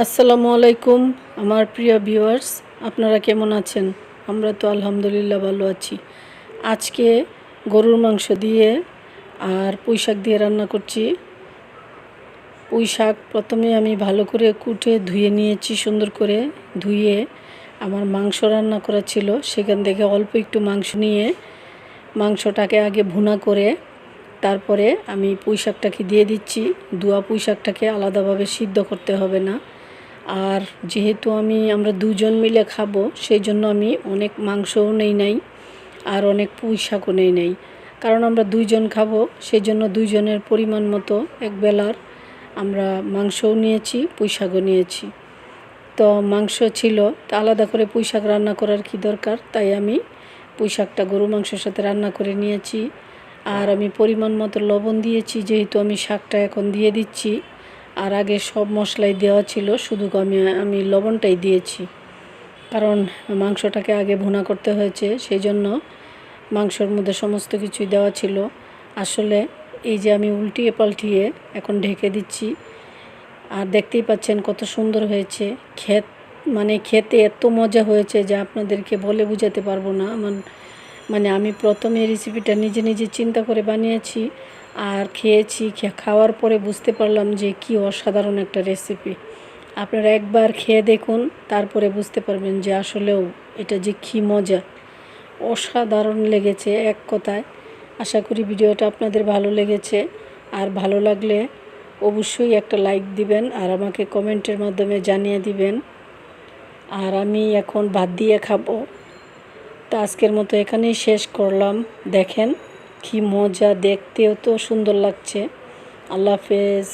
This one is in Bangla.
আসসালামু আলাইকুম, আমার প্রিয় ভিউয়ার্স, আপনারা কেমন আছেন? আমরা তো আলহামদুলিল্লাহ ভালো আছি। আজকে গরুর মাংস দিয়ে আর পুঁই শাক দিয়ে রান্না করছি। পুঁই শাক প্রথমে আমি ভালো করে কুটে ধুয়ে নিয়েছি, সুন্দর করে ধুয়ে। আমার মাংস রান্না করা ছিল, সেখান থেকে অল্প একটু মাংস নিয়ে মাংসটাকে আগে ভুনা করে তারপরে আমি পুঁই শাকটাকে দিয়ে দিচ্ছি। ধোয়া পুঁই শাকটাকে আলাদাভাবে সিদ্ধ করতে হবে না। আর যেহেতু আমি, আমরা দুজন মিলে খাব সেই জন্য আমি অনেক মাংসও নেই নাই আর অনেক পুঁই শাকও নেই নাই। কারণ আমরা দুইজন খাব সেই জন্য দুইজনের পরিমাণ মতো এক বেলার আমরা মাংসও নিয়েছি পুঁই শাকও নিয়েছি। তো মাংস ছিল, তা আলাদা করে পুঁই শাক রান্না করার কি দরকার? তাই আমি পুঁই শাকটা গরু মাংসের সাথে রান্না করে নিয়েছি। আর আমি পরিমাণ মতো লবণ দিয়েছি, যেহেতু আমি শাকটা এখন দিয়ে দিচ্ছি। আর আগে সব মশলাই দেওয়া ছিল, শুধু আমি আমি লবণটাই দিয়েছি। কারণ মাংসটাকে আগে ভুনা করতে হয়েছে, সেই জন্য মাংসর মধ্যে সমস্ত কিছুই দেওয়া ছিল। আসলে এই যে আমি উল্টিয়ে পাল্টিয়ে এখন ঢেকে দিচ্ছি, আর দেখতেই পাচ্ছেন কত সুন্দর হয়েছে। ক্ষেত মানে খেতে এত মজা হয়েছে যে আপনাদেরকে বলে বোঝাতে পারব না। আমার মানে আমি প্রথমে রেসিপিটা নিজে নিজে চিন্তা করে বানিয়েছি আর খেয়েছি খাওয়ার পরে বুঝতে পারলাম যে কি অসাধারণ একটা রেসিপি আপনারা একবার খেয়ে দেখুন, তারপরে বুঝতে পারবেন যে আসলেও এটা যে কী মজা। অসাধারণ লেগেছে এক কথায়। আশা করি ভিডিওটা আপনাদের ভালো লেগেছে। আর ভালো লাগলে অবশ্যই একটা লাইক দিবেন আর আমাকে কমেন্টের মাধ্যমে জানিয়ে দিবেন। আর আমি এখন ভাত দিয়ে খাব। তো আজকের মতো এখানেই শেষ করলাম। দেখেন কি মজা দেখতেও তো সুন্দর লাগছে। আল্লাহ হাফেজ।